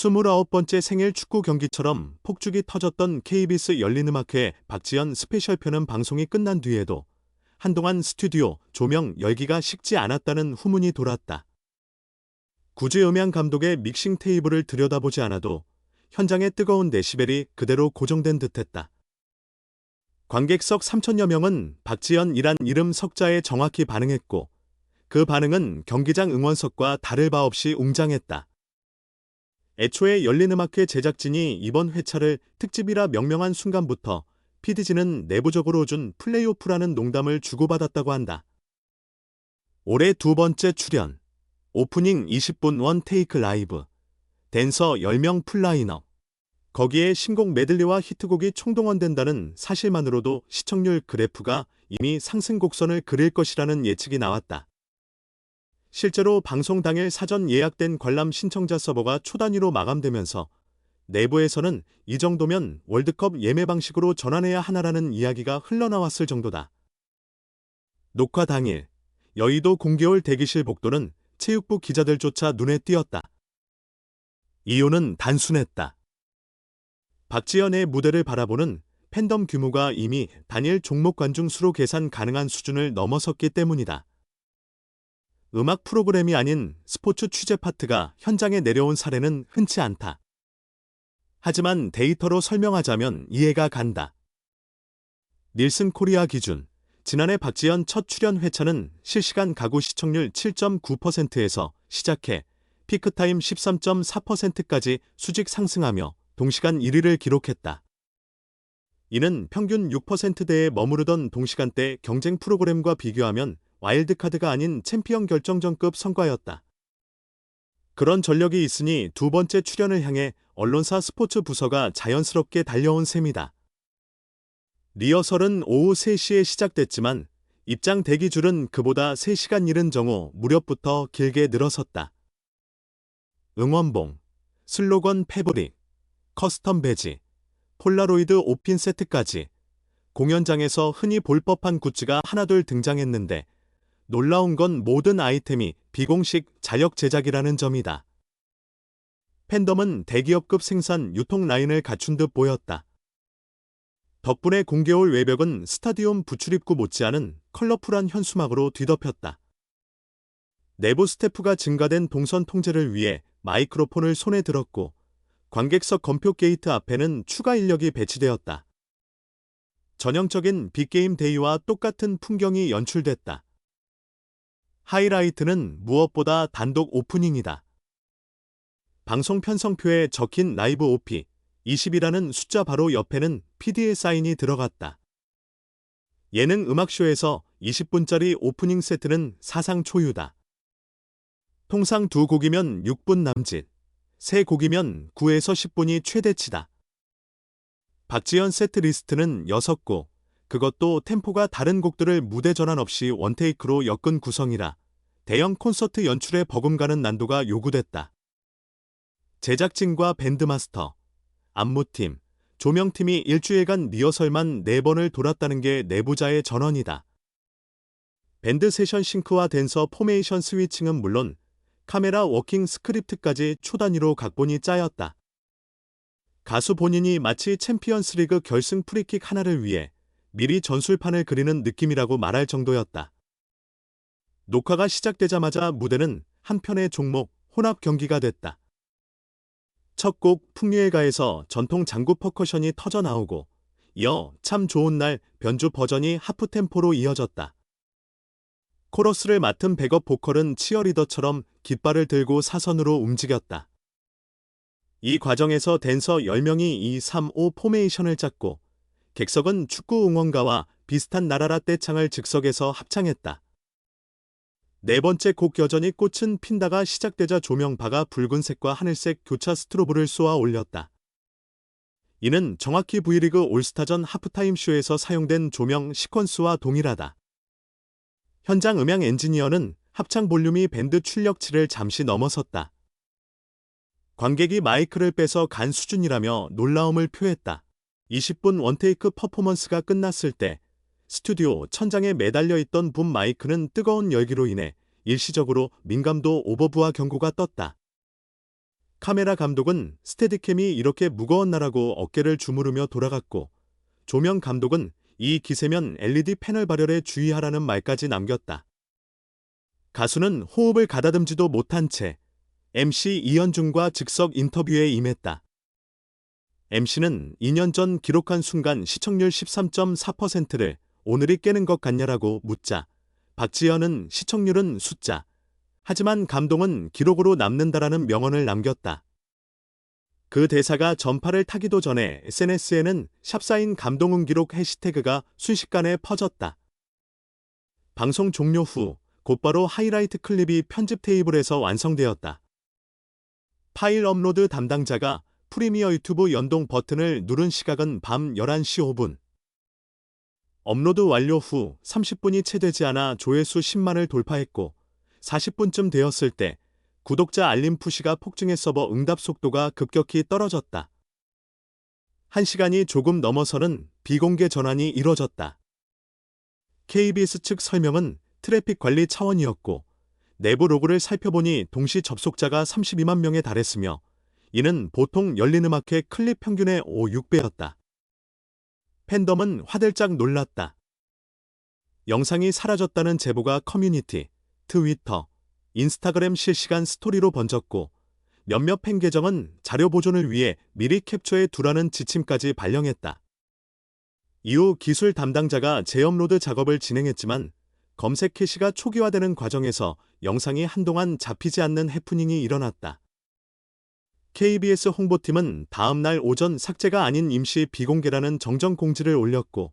29번째 생일 축구 경기처럼 폭죽이 터졌던 KBS 열린음악회 박지연 스페셜 편은 방송이 끝난 뒤에도 한동안 스튜디오 조명 열기가 식지 않았다는 후문이 돌았다. 구지 음향 감독의 믹싱 테이블을 들여다보지 않아도 현장의 뜨거운 데시벨이 그대로 고정된 듯했다. 관객석 3천여 명은 박지연이란 이름 석자에 정확히 반응했고 그 반응은 경기장 응원석과 다를 바 없이 웅장했다. 애초에 열린음악회 제작진이 이번 회차를 특집이라 명명한 순간부터 PD진은 내부적으로 준 플레이오프라는 농담을 주고받았다고 한다. 올해 두 번째 출연, 오프닝 20분 원 테이크 라이브, 댄서 10명 풀라인업, 거기에 신곡 메들리와 히트곡이 총동원된다는 사실만으로도 시청률 그래프가 이미 상승 곡선을 그릴 것이라는 예측이 나왔다. 실제로 방송 당일 사전 예약된 관람 신청자 서버가 초단위로 마감되면서 내부에서는 이 정도면 월드컵 예매 방식으로 전환해야 하나라는 이야기가 흘러나왔을 정도다. 녹화 당일 여의도 공개홀 대기실 복도는 체육부 기자들조차 눈에 띄었다. 이유는 단순했다. 박지연의 무대를 바라보는 팬덤 규모가 이미 단일 종목 관중 수로 계산 가능한 수준을 넘어섰기 때문이다. 음악 프로그램이 아닌 스포츠 취재 파트가 현장에 내려온 사례는 흔치 않다. 하지만 데이터로 설명하자면 이해가 간다. 닐슨 코리아 기준 지난해 박지연 첫 출연 회차는 실시간 가구 시청률 7.9%에서 시작해 피크타임 13.4%까지 수직 상승하며 동시간 1위를 기록했다. 이는 평균 6%대에 머무르던 동시간대 경쟁 프로그램과 비교하면 와일드카드가 아닌 챔피언 결정전급 성과였다. 그런 전력이 있으니 두 번째 출연을 향해 언론사 스포츠 부서가 자연스럽게 달려온 셈이다. 리허설은 오후 3시에 시작됐지만 입장 대기줄은 그보다 3시간 이른 정오 무렵부터 길게 늘어섰다. 응원봉, 슬로건 패브릭, 커스텀 배지, 폴라로이드 오핀 세트까지 공연장에서 흔히 볼 법한 굿즈가 하나둘 등장했는데 놀라운 건 모든 아이템이 비공식 자력 제작이라는 점이다. 팬덤은 대기업급 생산 유통 라인을 갖춘 듯 보였다. 덕분에 공개홀 외벽은 스타디움 부출입구 못지않은 컬러풀한 현수막으로 뒤덮였다. 내부 스태프가 증가된 동선 통제를 위해 마이크로폰을 손에 들었고 관객석 검표 게이트 앞에는 추가 인력이 배치되었다. 전형적인 빅게임 데이와 똑같은 풍경이 연출됐다. 하이라이트는 무엇보다 단독 오프닝이다. 방송 편성표에 적힌 라이브 오피 20이라는 숫자 바로 옆에는 PD의 사인이 들어갔다. 예능 음악쇼에서 20분짜리 오프닝 세트는 사상 초유다. 통상 두 곡이면 6분 남짓, 세 곡이면 9에서 10분이 최대치다. 박지연 세트 리스트는 6곡, 그것도 템포가 다른 곡들을 무대 전환 없이 원테이크로 엮은 구성이라 대형 콘서트 연출에 버금가는 난도가 요구됐다. 제작진과 밴드마스터, 안무팀, 조명팀이 일주일간 리허설만 4번을 돌았다는 게 내부자의 전원이다. 밴드 세션 싱크와 댄서 포메이션 스위칭은 물론 카메라 워킹 스크립트까지 초단위로 각본이 짜였다. 가수 본인이 마치 챔피언스 리그 결승 프리킥 하나를 위해 미리 전술판을 그리는 느낌이라고 말할 정도였다. 녹화가 시작되자마자 무대는 한편의 종목 혼합 경기가 됐다. 첫 곡 풍류의 가에서 전통 장구 퍼커션이 터져 나오고 이어 참 좋은 날 변주 버전이 하프 템포로 이어졌다. 코러스를 맡은 백업 보컬은 치어리더처럼 깃발을 들고 사선으로 움직였다. 이 과정에서 댄서 10명이 2, 3, 5 포메이션을 짰고 객석은 축구 응원가와 비슷한 나라라 떼창을 즉석에서 합창했다. 네 번째 곡 여전히 꽃은 핀다가 시작되자 조명바가 붉은색과 하늘색 교차 스트로브를 쏘아 올렸다. 이는 정확히 V리그 올스타전 하프타임 쇼에서 사용된 조명 시퀀스와 동일하다. 현장 음향 엔지니어는 합창 볼륨이 밴드 출력치를 잠시 넘어섰다. 관객이 마이크를 빼서 간 수준이라며 놀라움을 표했다. 20분 원테이크 퍼포먼스가 끝났을 때 스튜디오 천장에 매달려 있던 붐 마이크는 뜨거운 열기로 인해 일시적으로 민감도 오버부하 경고가 떴다. 카메라 감독은 스테디캠이 이렇게 무거웠나라고 어깨를 주무르며 돌아갔고 조명 감독은 이 기세면 LED 패널 발열에 주의하라는 말까지 남겼다. 가수는 호흡을 가다듬지도 못한 채 MC 이현중과 즉석 인터뷰에 임했다. MC는 2년 전 기록한 순간 시청률 13.4%를 오늘이 깨는 것 같냐라고 묻자 박지현은 시청률은 숫자. 하지만 감동은 기록으로 남는다라는 명언을 남겼다. 그 대사가 전파를 타기도 전에 SNS에는 샵사인 감동은 기록 해시태그가 순식간에 퍼졌다. 방송 종료 후 곧바로 하이라이트 클립이 편집 테이블에서 완성되었다. 파일 업로드 담당자가 프리미어 유튜브 연동 버튼을 누른 시각은 밤 11시 5분. 업로드 완료 후 30분이 채 되지 않아 조회수 10만을 돌파했고 40분쯤 되었을 때 구독자 알림 푸시가 폭증해 서버 응답 속도가 급격히 떨어졌다. 1시간이 조금 넘어서는 비공개 전환이 이뤄졌다. KBS 측 설명은 트래픽 관리 차원이었고 내부 로그를 살펴보니 동시 접속자가 32만 명에 달했으며 이는 보통 열린 음악회 클립 평균의 5, 6배였다. 팬덤은 화들짝 놀랐다. 영상이 사라졌다는 제보가 커뮤니티, 트위터, 인스타그램 실시간 스토리로 번졌고 몇몇 팬 계정은 자료 보존을 위해 미리 캡처해 두라는 지침까지 발령했다. 이후 기술 담당자가 재업로드 작업을 진행했지만 검색 캐시가 초기화되는 과정에서 영상이 한동안 잡히지 않는 해프닝이 일어났다. KBS 홍보팀은 다음 날 오전 삭제가 아닌 임시 비공개라는 정정 공지를 올렸고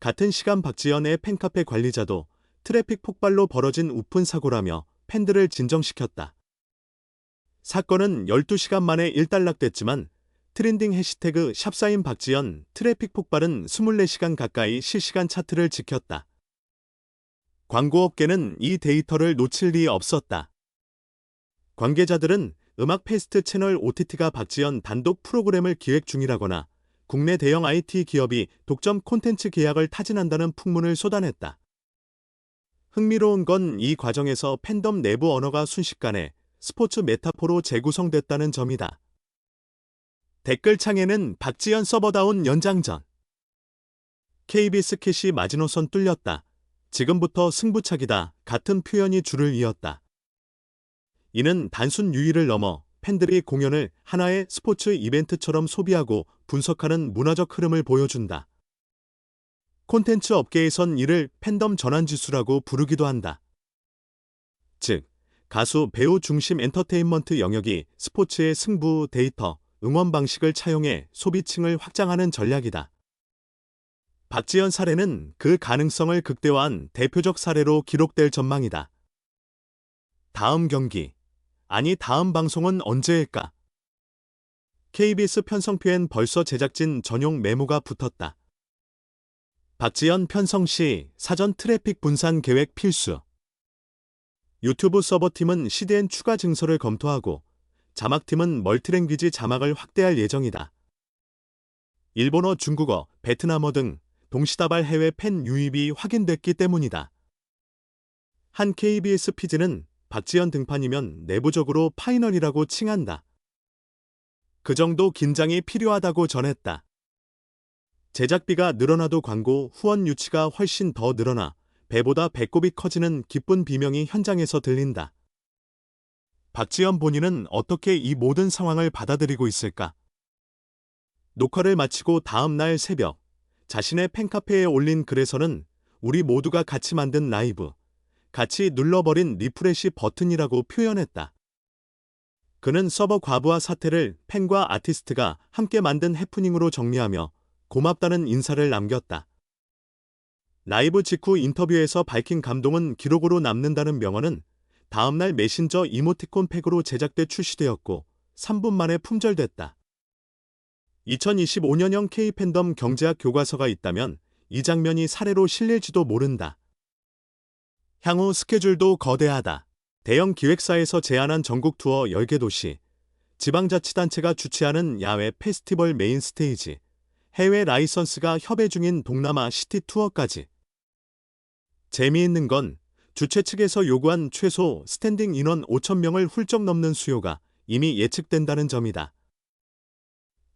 같은 시간 박지연의 팬카페 관리자도 트래픽 폭발로 벌어진 우픈 사고라며 팬들을 진정시켰다. 사건은 12시간 만에 일단락됐지만 트렌딩 해시태그 샵사인 박지연 트래픽 폭발은 24시간 가까이 실시간 차트를 지켰다. 광고업계는 이 데이터를 놓칠 리 없었다. 관계자들은 음악 페스트 채널 OTT가 박지연 단독 프로그램을 기획 중이라거나 국내 대형 IT 기업이 독점 콘텐츠 계약을 타진한다는 풍문을 쏟아냈다. 흥미로운 건 이 과정에서 팬덤 내부 언어가 순식간에 스포츠 메타포로 재구성됐다는 점이다. 댓글창에는 박지연 서버다운 연장전. KBS 캣이 마지노선 뚫렸다. 지금부터 승부차기다. 같은 표현이 줄을 이었다. 이는 단순 유의를 넘어 팬들이 공연을 하나의 스포츠 이벤트처럼 소비하고 분석하는 문화적 흐름을 보여준다. 콘텐츠 업계에선 이를 팬덤 전환지수라고 부르기도 한다. 즉, 가수, 배우 중심 엔터테인먼트 영역이 스포츠의 승부, 데이터, 응원 방식을 차용해 소비층을 확장하는 전략이다. 박지연 사례는 그 가능성을 극대화한 대표적 사례로 기록될 전망이다. 다음 경기, 아니 다음 방송은 언제일까? KBS 편성표엔 벌써 제작진 전용 메모가 붙었다. 박지연 편성시 사전 트래픽 분산 계획 필수. 유튜브 서버팀은 CDN 추가 증서를 검토하고 자막팀은 멀티랭귀지 자막을 확대할 예정이다. 일본어, 중국어, 베트남어 등 동시다발 해외 팬 유입이 확인됐기 때문이다. 한 KBS 피지는 박지연 등판이면 내부적으로 파이널이라고 칭한다. 그 정도 긴장이 필요하다고 전했다. 제작비가 늘어나도 광고 후원 유치가 훨씬 더 늘어나 배보다 배꼽이 커지는 기쁜 비명이 현장에서 들린다. 박지연 본인은 어떻게 이 모든 상황을 받아들이고 있을까? 녹화를 마치고 다음 날 새벽 자신의 팬카페에 올린 글에서는 우리 모두가 같이 만든 라이브, 같이 눌러버린 리프레시 버튼이라고 표현했다. 그는 서버 과부하 사태를 팬과 아티스트가 함께 만든 해프닝으로 정리하며 고맙다는 인사를 남겼다. 라이브 직후 인터뷰에서 밝힌 감동은 기록으로 남는다는 명언은 다음날 메신저 이모티콘 팩으로 제작돼 출시되었고 3분 만에 품절됐다. 2025년형 K-팬덤 경제학 교과서가 있다면 이 장면이 사례로 실릴지도 모른다. 향후 스케줄도 거대하다. 대형 기획사에서 제안한 전국 투어 10개 도시, 지방자치단체가 주최하는 야외 페스티벌 메인 스테이지, 해외 라이선스가 협의 중인 동남아 시티 투어까지. 재미있는 건 주최 측에서 요구한 최소 스탠딩 인원 5천명을 훌쩍 넘는 수요가 이미 예측된다는 점이다.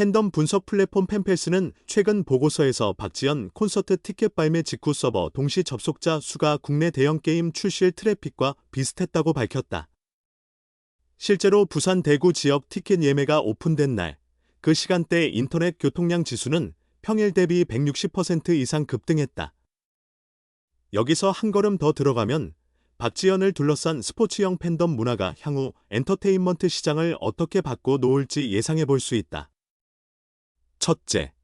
팬덤 분석 플랫폼 팬펠스는 최근 보고서에서 박지연 콘서트 티켓 발매 직후 서버 동시 접속자 수가 국내 대형 게임 출시일 트래픽과 비슷했다고 밝혔다. 실제로 부산 대구 지역 티켓 예매가 오픈된 날, 그 시간대 인터넷 교통량 지수는 평일 대비 160% 이상 급등했다. 여기서 한 걸음 더 들어가면 박지연을 둘러싼 스포츠형 팬덤 문화가 향후 엔터테인먼트 시장을 어떻게 바꿔 놓을지 예상해 볼 수 있다. 첫째,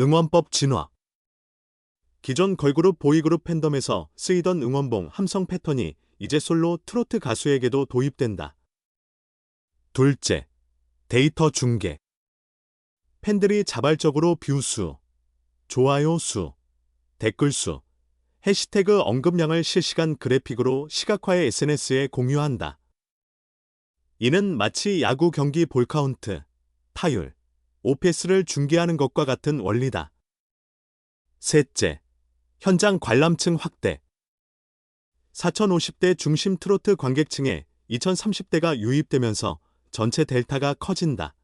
응원법 진화. 기존 걸그룹 보이그룹 팬덤에서 쓰이던 응원봉 함성 패턴이 이제 솔로 트로트 가수에게도 도입된다. 둘째, 데이터 중계. 팬들이 자발적으로 뷰 수, 좋아요 수, 댓글 수, 해시태그 언급량을 실시간 그래픽으로 시각화해 SNS에 공유한다. 이는 마치 야구 경기 볼 카운트, 타율, OPS를 중계하는 것과 같은 원리다. 셋째, 현장 관람층 확대. 4050대 중심 트로트 관객층에 2030대가 유입되면서 전체 델타가 커진다.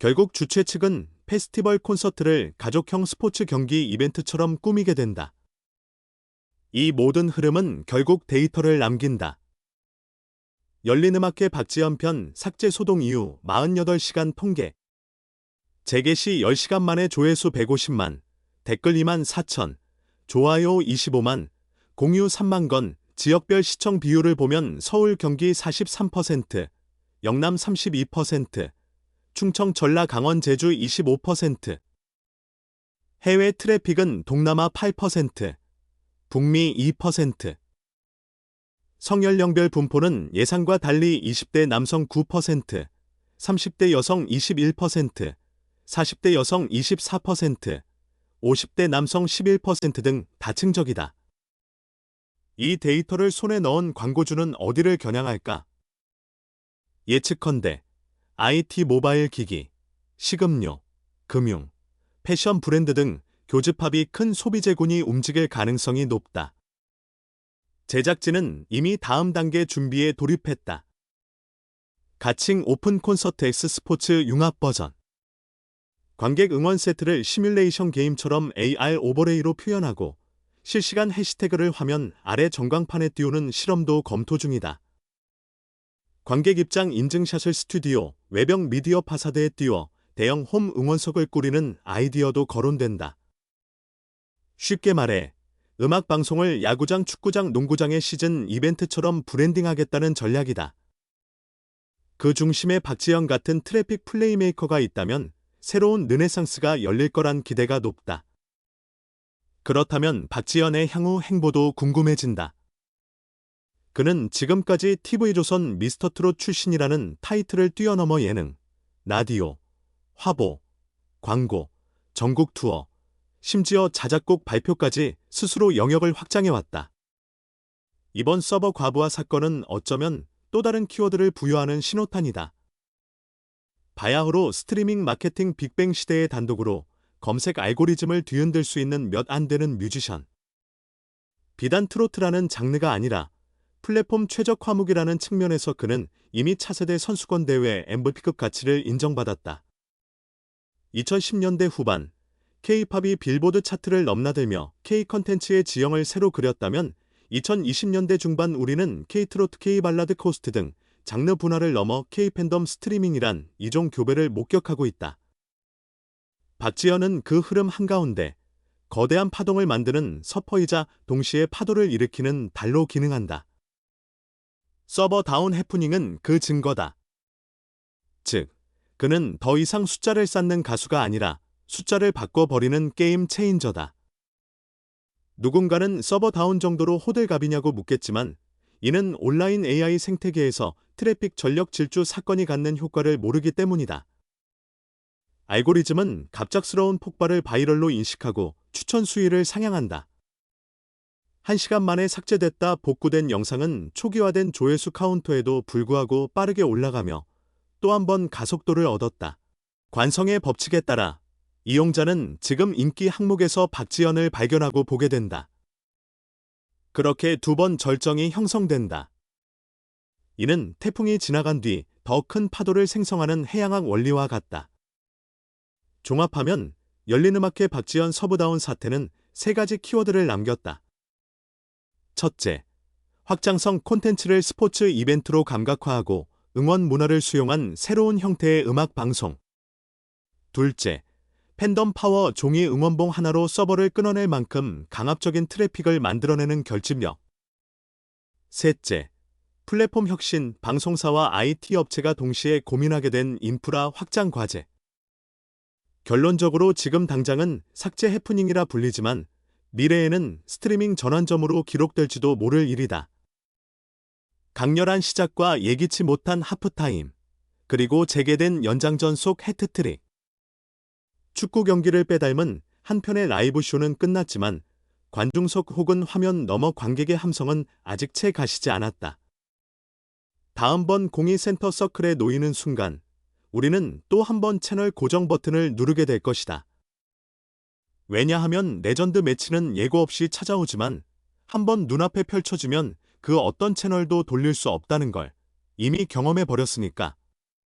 결국 주최 측은 페스티벌 콘서트를 가족형 스포츠 경기 이벤트처럼 꾸미게 된다. 이 모든 흐름은 결국 데이터를 남긴다. 열린음악회 박지연 편 삭제 소동 이후 48시간 통계. 재개 시 10시간 만에 조회수 150만, 댓글 2만 4천, 좋아요 25만, 공유 3만 건, 지역별 시청 비율을 보면 서울 경기 43%, 영남 32%, 충청 전라 강원 제주 25%, 해외 트래픽은 동남아 8%, 북미 2%. 성연령별 분포는 예상과 달리 20대 남성 9%, 30대 여성 21%, 40대 여성 24%, 50대 남성 11%등 다층적이다. 이 데이터를 손에 넣은 광고주는 어디를 겨냥할까? 예측컨대 IT 모바일 기기, 식음료, 금융, 패션 브랜드 등 교집합이 큰 소비 재군이 움직일 가능성이 높다. 제작진은 이미 다음 단계 준비에 돌입했다. 가칭 오픈 콘서트 X 스포츠 융합 버전. 관객 응원 세트를 시뮬레이션 게임처럼 AR 오버레이로 표현하고 실시간 해시태그를 화면 아래 전광판에 띄우는 실험도 검토 중이다. 관객 입장 인증샷을 스튜디오, 외벽 미디어 파사드에 띄워 대형 홈 응원석을 꾸리는 아이디어도 거론된다. 쉽게 말해 음악 방송을 야구장, 축구장, 농구장의 시즌 이벤트처럼 브랜딩하겠다는 전략이다. 그 중심에 박지영 같은 트래픽 플레이메이커가 있다면 새로운 르네상스가 열릴 거란 기대가 높다. 그렇다면 박지연의 향후 행보도 궁금해진다. 그는 지금까지 TV조선 미스터트롯 출신이라는 타이틀을 뛰어넘어 예능, 라디오, 화보, 광고, 전국 투어, 심지어 자작곡 발표까지 스스로 영역을 확장해왔다. 이번 서버 과부하 사건은 어쩌면 또 다른 키워드를 부여하는 신호탄이다. 바야흐로 스트리밍 마케팅 빅뱅 시대의 단독으로 검색 알고리즘을 뒤흔들 수 있는 몇 안 되는 뮤지션. 비단 트로트라는 장르가 아니라 플랫폼 최적 화목이라는 측면에서 그는 이미 차세대 선수권 대회 MVP급 가치를 인정받았다. 2010년대 후반 K-팝이 빌보드 차트를 넘나들며 K-컨텐츠의 지형을 새로 그렸다면 2020년대 중반 우리는 K-트로트, K-발라드 코스트 등 장르 분화를 넘어 K-팬덤 스트리밍이란 이종 교배를 목격하고 있다. 박지현은 그 흐름 한가운데 거대한 파동을 만드는 서퍼이자 동시에 파도를 일으키는 달로 기능한다. 서버 다운 해프닝은 그 증거다. 즉, 그는 더 이상 숫자를 쌓는 가수가 아니라 숫자를 바꿔버리는 게임 체인저다. 누군가는 서버 다운 정도로 호들갑이냐고 묻겠지만 이는 온라인 AI 생태계에서 트래픽 전력 질주 사건이 갖는 효과를 모르기 때문이다. 알고리즘은 갑작스러운 폭발을 바이럴로 인식하고 추천 수위를 상향한다. 1시간 만에 삭제됐다 복구된 영상은 초기화된 조회수 카운터에도 불구하고 빠르게 올라가며 또 한 번 가속도를 얻었다. 관성의 법칙에 따라 이용자는 지금 인기 항목에서 박지연을 발견하고 보게 된다. 그렇게 두 번 절정이 형성된다. 이는 태풍이 지나간 뒤 더 큰 파도를 생성하는 해양학 원리와 같다. 종합하면 열린음악회 박지현 서부다운 사태는 세 가지 키워드를 남겼다. 첫째, 확장성 콘텐츠를 스포츠 이벤트로 감각화하고 응원 문화를 수용한 새로운 형태의 음악 방송. 둘째, 팬덤 파워 종이 응원봉 하나로 서버를 끊어낼 만큼 강압적인 트래픽을 만들어내는 결집력. 셋째, 플랫폼 혁신, 방송사와 IT 업체가 동시에 고민하게 된 인프라 확장 과제. 결론적으로 지금 당장은 삭제 해프닝이라 불리지만 미래에는 스트리밍 전환점으로 기록될지도 모를 일이다. 강렬한 시작과 예기치 못한 하프타임, 그리고 재개된 연장전 속 해트트릭. 축구 경기를 빼닮은 한편의 라이브 쇼는 끝났지만 관중석 혹은 화면 너머 관객의 함성은 아직 채 가시지 않았다. 다음 번 공이 센터 서클에 놓이는 순간 우리는 또 한 번 채널 고정 버튼을 누르게 될 것이다. 왜냐하면 레전드 매치는 예고 없이 찾아오지만 한 번 눈앞에 펼쳐지면 그 어떤 채널도 돌릴 수 없다는 걸 이미 경험해 버렸으니까.